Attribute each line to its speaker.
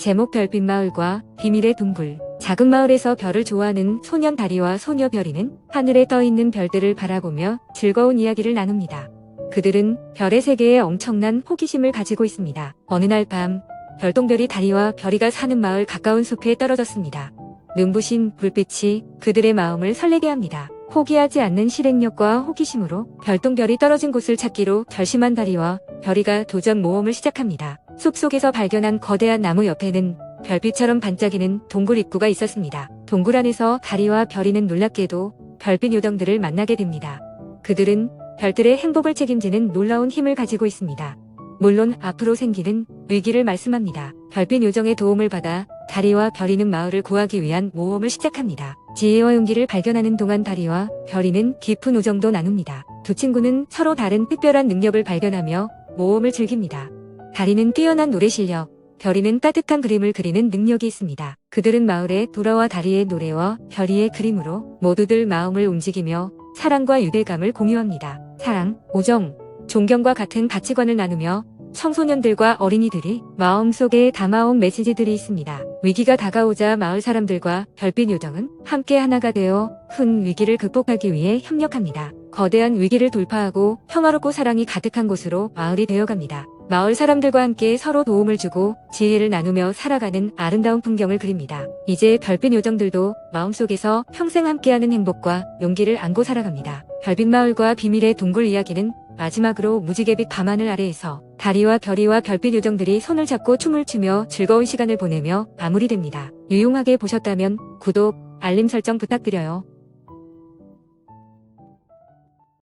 Speaker 1: 제목 별빛 마을과 비밀의 동굴. 작은 마을에서 별을 좋아하는 소년 다리와 소녀 별이는 하늘에 떠 있는 별들을 바라보며 즐거운 이야기를 나눕니다. 그들은 별의 세계에 엄청난 호기심을 가지고 있습니다. 어느 날 밤, 별똥별이 다리와 별이가 사는 마을 가까운 숲에 떨어졌습니다. 눈부신 불빛이 그들의 마음을 설레게 합니다. 포기하지 않는 실행력과 호기심으로 별똥별이 떨어진 곳을 찾기로 결심한 다리와 별이가 도전 모험을 시작합니다. 숲속에서 발견한 거대한 나무 옆에는 별빛처럼 반짝이는 동굴 입구가 있었습니다. 동굴 안에서 다리와 별이는 놀랍게도 별빛 요정들을 만나게 됩니다. 그들은 별들의 행복을 책임지는 놀라운 힘을 가지고 있습니다. 물론 앞으로 생기는 위기를 말씀합니다. 별빛 요정의 도움을 받아 다리와 별이는 마을을 구하기 위한 모험을 시작합니다. 지혜와 용기를 발견하는 동안 다리와 별이는 깊은 우정도 나눕니다. 두 친구는 서로 다른 특별한 능력을 발견하며 모험을 즐깁니다. 다리는 뛰어난 노래 실력, 별이는 따뜻한 그림을 그리는 능력이 있습니다. 그들은 마을에 돌아와 다리의 노래와 별이의 그림으로 모두들 마음을 움직이며 사랑과 유대감을 공유합니다. 사랑, 우정, 존경과 같은 가치관을 나누며 청소년들과 어린이들이 마음속에 담아온 메시지들이 있습니다. 위기가 다가오자 마을 사람들과 별빛 요정은 함께 하나가 되어 큰 위기를 극복하기 위해 협력합니다. 거대한 위기를 돌파하고 평화롭고 사랑이 가득한 곳으로 마을이 되어갑니다. 마을 사람들과 함께 서로 도움을 주고 지혜를 나누며 살아가는 아름다운 풍경을 그립니다. 이제 별빛 요정들도 마음속에서 평생 함께하는 행복과 용기를 안고 살아갑니다. 별빛 마을과 비밀의 동굴 이야기는 마지막으로 무지개빛 밤하늘 아래에서 다리와 별이와 별빛 요정들이 손을 잡고 춤을 추며 즐거운 시간을 보내며 마무리됩니다. 유용하게 보셨다면 구독, 알림 설정 부탁드려요.